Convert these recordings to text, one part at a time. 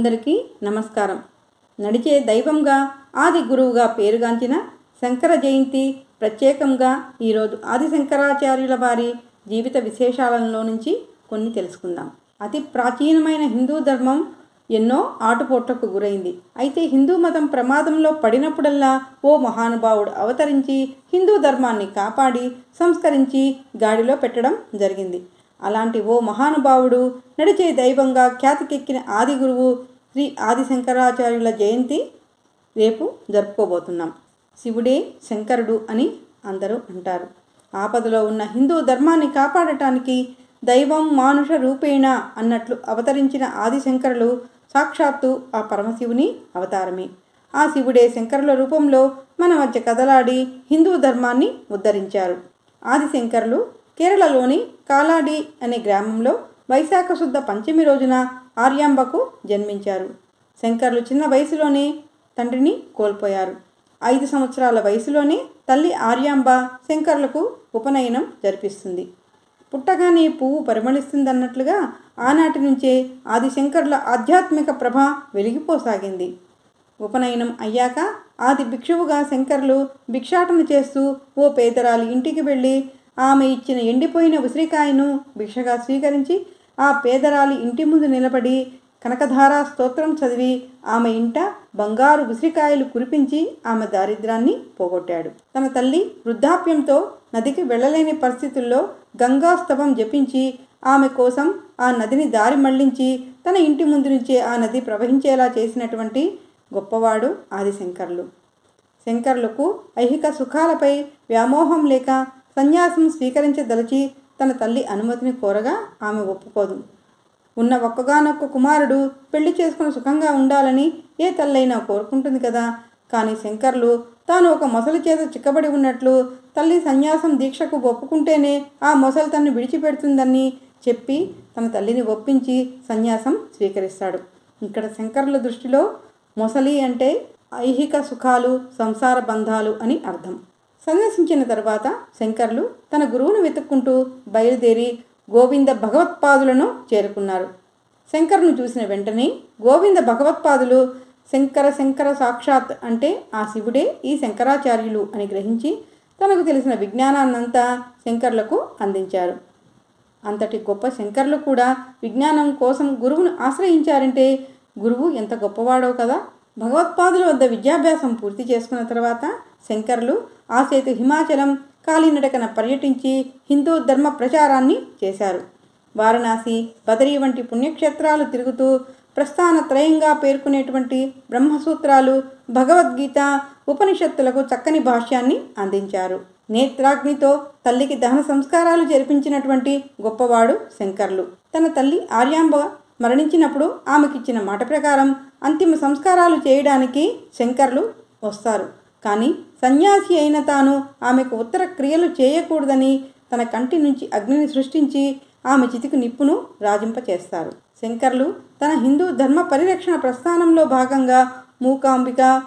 అందరికీ నమస్కారం. నడిచే దైవంగా ఆది గురువుగా పేరుగాంచిన శంకర జయంతి ప్రత్యేకంగా ఈరోజు ఆది శంకరాచార్యుల వారి జీవిత విశేషాలలో నుంచి కొన్ని తెలుసుకుందాం. అతి ప్రాచీనమైన హిందూ ధర్మం ఎన్నో ఆటుపోట్లకు గురైంది. అయితే హిందూ మతం ప్రమాదంలో పడినప్పుడల్లా ఓ మహానుభావుడు అవతరించి హిందూ ధర్మాన్ని కాపాడి సంస్కరించి గాడిలో పెట్టడం జరిగింది. అలాంటి ఓ మహానుభావుడు నడిచే దైవంగా ఖ్యాతికెక్కిన ఆది గురువు శ్రీ ఆది శంకరాచార్యుల జయంతి రేపు జరుపుకోబోతున్నాం. శివుడే శంకరుడు అని అందరూ అంటారు. ఆపదలో ఉన్న హిందూ ధర్మాన్ని కాపాడటానికి దైవం మానుష రూపేణ అన్నట్లు అవతరించిన ఆదిశంకరులు సాక్షాత్తు ఆ పరమశివుని అవతారమే. ఆ శివుడే శంకరుల రూపంలో మన మధ్య కదలాడి హిందూ ధర్మాన్ని ఉద్ధరించారు. ఆదిశంకరులు కేరళలోని కాలాడి అనే గ్రామంలో వైశాఖ శుద్ధ పంచమి రోజున ఆర్యాంబకు జన్మించారు. శంకర్లు చిన్న వయసులోనే తండ్రిని కోల్పోయారు. ఐదు సంవత్సరాల వయసులోనే తల్లి ఆర్యాంబ శంకర్లకు ఉపనయనం జరిపిస్తుంది. పుట్టగానే పువ్వు పరిమళిస్తుందన్నట్లుగా ఆనాటి నుంచే ఆదిశంకర్ల ఆధ్యాత్మిక ప్రభ వెలిగిపోసాగింది. ఉపనయనం అయ్యాక ఆది భిక్షువుగా శంకర్లు భిక్షాటన చేస్తూ ఓ పేదరాలి ఇంటికి వెళ్ళి ఆమె ఇచ్చిన ఎండిపోయిన ఉసిరికాయను భిక్షగా స్వీకరించి ఆ పేదరాలి ఇంటి ముందు నిలబడి కనకధారా స్తోత్రం చదివి ఆమె ఇంట బంగారు ఉసిరికాయలు కురిపించి ఆమె దారిద్రాన్ని పోగొట్టాడు. తన తల్లి వృద్ధాప్యంతో నదికి వెళ్ళలేని పరిస్థితుల్లో గంగాస్తవం జపించి ఆమె కోసం ఆ నదిని దారి మళ్ళించి తన ఇంటి ముందు నుంచే ఆ నది ప్రవహించేలా చేసినటువంటి గొప్పవాడు ఆదిశంకర్లు. శంకర్లకు ఐహిక సుఖాలపై వ్యామోహం లేక సన్యాసం స్వీకరించదలచి తన తల్లి అనుమతిని కోరగా ఆమె ఒప్పుకోదు. ఉన్న ఒక్కగానొక్క కుమారుడు పెళ్ళి చేసుకుని సుఖంగా ఉండాలని ఏ తల్లైనా కోరుకుంటుంది కదా. కానీ శంకర్లు తాను ఒక మొసలి చేత చిక్కబడి ఉన్నట్లు తల్లి సన్యాసం దీక్షకు ఒప్పుకుంటేనే ఆ మొసలు తన్ను విడిచిపెడుతుందని చెప్పి తన తల్లిని ఒప్పించి సన్యాసం స్వీకరిస్తాడు. ఇక్కడ శంకరుల దృష్టిలో మొసలి అంటే ఐహిక సుఖాలు సంసార బంధాలు అని అర్థం. సందర్శించిన తర్వాత శంకర్లు తన గురువును వెతుక్కుంటూ బయలుదేరి గోవింద భగవత్పాదులను చేరుకున్నారు. శంకర్ను చూసిన వెంటనే గోవింద భగవత్పాదులు శంకర శంకర సాక్షాత్ అంటే ఆ శివుడే ఈ శంకరాచార్యులు అని గ్రహించి తనకు తెలిసిన విజ్ఞానాన్నంతా శంకర్లకు అందించారు. అంతటి గొప్ప శంకర్లు కూడా విజ్ఞానం కోసం గురువును ఆశ్రయించారంటే గురువు ఎంత గొప్పవాడో కదా. భగవత్పాదుల వద్ద విద్యాభ్యాసం పూర్తి చేసుకున్న తర్వాత శంకర్లు ఆసేతు హిమాచలం కాలినడకన పర్యటించి హిందూ ధర్మ ప్రచారాన్ని చేశారు. వారణాసి బదరీ వంటి పుణ్యక్షేత్రాలు తిరుగుతూ ప్రస్థాన త్రయంగా పేర్కొనేటువంటి బ్రహ్మసూత్రాలు భగవద్గీత ఉపనిషత్తులకు చక్కని భాష్యాన్ని అందించారు. నేత్రాగ్నితో తల్లికి దహన సంస్కారాలు జరిపించినటువంటి గొప్పవాడు శంకర్లు. తన తల్లి ఆర్యాంబ మరణించినప్పుడు ఆమెకిచ్చిన మాట ప్రకారం అంతిమ సంస్కారాలు చేయడానికి శంకర్లు వస్తారు. కానీ సన్యాసి అయిన తాను ఆమెకు ఉత్తర క్రియలు చేయకూడదని తన కంటి నుంచి అగ్నిని సృష్టించి ఆమె చితికి నిప్పును రాజింపచేస్తారు. శంకర్లు తన హిందూ ధర్మ పరిరక్షణ ప్రస్థానంలో భాగంగా మూకాంబిక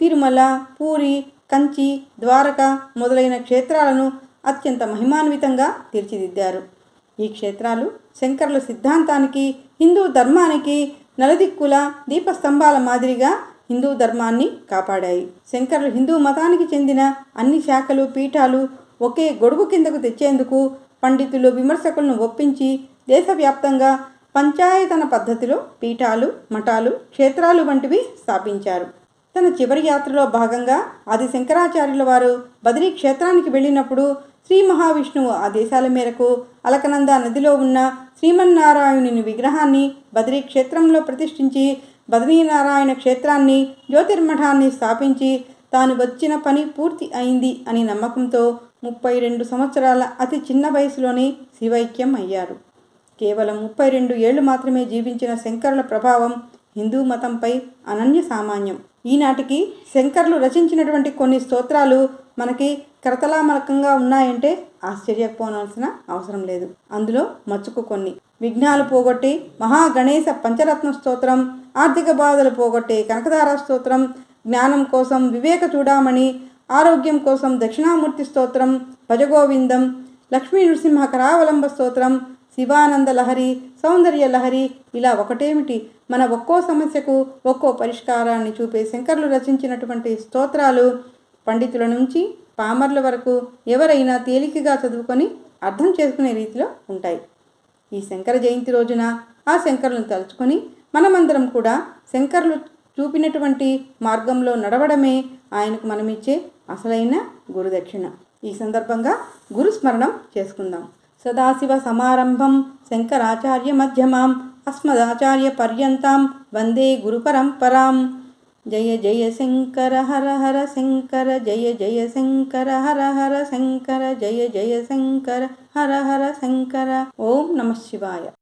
తిరుమల పూరి కంచి ద్వారక మొదలైన క్షేత్రాలను అత్యంత మహిమాన్వితంగా తీర్చిదిద్దారు. ఈ క్షేత్రాలు శంకర్ల సిద్ధాంతానికి హిందూ ధర్మానికి నలదిక్కుల దీపస్తంభాల మాదిరిగా హిందూ ధర్మాన్ని కాపాడాయి. శంకరులు హిందూ మతానికి చెందిన అన్ని శాఖలు పీఠాలు ఒకే గొడుగు కిందకు తెచ్చేందుకు పండితులు విమర్శకులను ఒప్పించి దేశవ్యాప్తంగా పంచాయతన పద్ధతిలో పీఠాలు మఠాలు క్షేత్రాలు వంటివి స్థాపించారు. తన చివరి యాత్రలో భాగంగా ఆది శంకరాచార్యుల వారు బదిరీ క్షేత్రానికి వెళ్ళినప్పుడు శ్రీ మహావిష్ణువు ఆదేశాల మేరకు అలకనంద నదిలో ఉన్న శ్రీమన్నారాయణుని విగ్రహాన్ని బద్రీ క్షేత్రంలో ప్రతిష్ఠించి బదరీనారాయణ క్షేత్రాన్ని జ్యోతిర్మఠాన్ని స్థాపించి తాను వచ్చిన పని పూర్తి అయింది అని నమ్మకంతో ముప్పై రెండు సంవత్సరాల అతి చిన్న వయసులోనే శివైక్యం అయ్యారు. కేవలం ముప్పై రెండు ఏళ్ళు మాత్రమే జీవించిన శంకరుల ప్రభావం హిందూ మతంపై అనన్య సామాన్యం. ఈనాటికి శంకర్లు రచించినటువంటి కొన్ని స్తోత్రాలు మనకి కరతలామలకంగా ఉన్నాయంటే ఆశ్చర్యపోనాల్సిన అవసరం లేదు. అందులో మచ్చుకు కొన్ని. విఘ్నాలు పోగొట్టి మహాగణేశ పంచరత్న స్తోత్రం ఆర్థిక బాధలు పోగొట్టే కనకదార స్తోత్రం జ్ఞానం కోసం వివేక చూడామణి ఆరోగ్యం కోసం దక్షిణామూర్తి స్తోత్రం భజగోవిందం లక్ష్మీ నృసింహ కరావలంబ స్తోత్రం శివానంద లహరి సౌందర్య లహరి ఇలా ఒకటేమిటి? మన ఒక్కో సమస్యకు ఒక్కో పరిష్కారాన్ని చూపే శంకర్లు రచించినటువంటి స్తోత్రాలు పండితుల నుంచి పామర్ల వరకు ఎవరైనా తేలికగా చదువుకొని అర్థం చేసుకునే రీతిలో ఉంటాయి. ఈ శంకర జయంతి రోజున ఆ శంకరులను తలుచుకొని మనమందరం కూడా శంకరులు చూపినటువంటి మార్గంలో నడవడమే ఆయనకు మనమిచ్చే అసలైన గురుదక్షిణ. ఈ సందర్భంగా గురు స్మరణం చేసుకుందాం. సదాశివ సమారంభం శంకరాచార్య మధ్యమాం అస్మదాచార్య పర్యంతం వందే గురు పరంపరాం. जय जय शङ्कर हर हर शङ्कर जय जय शङ्कर हर हर शङ्कर जय जय शङ्कर हर हर शङ्कर ॐ नमः शिवाय।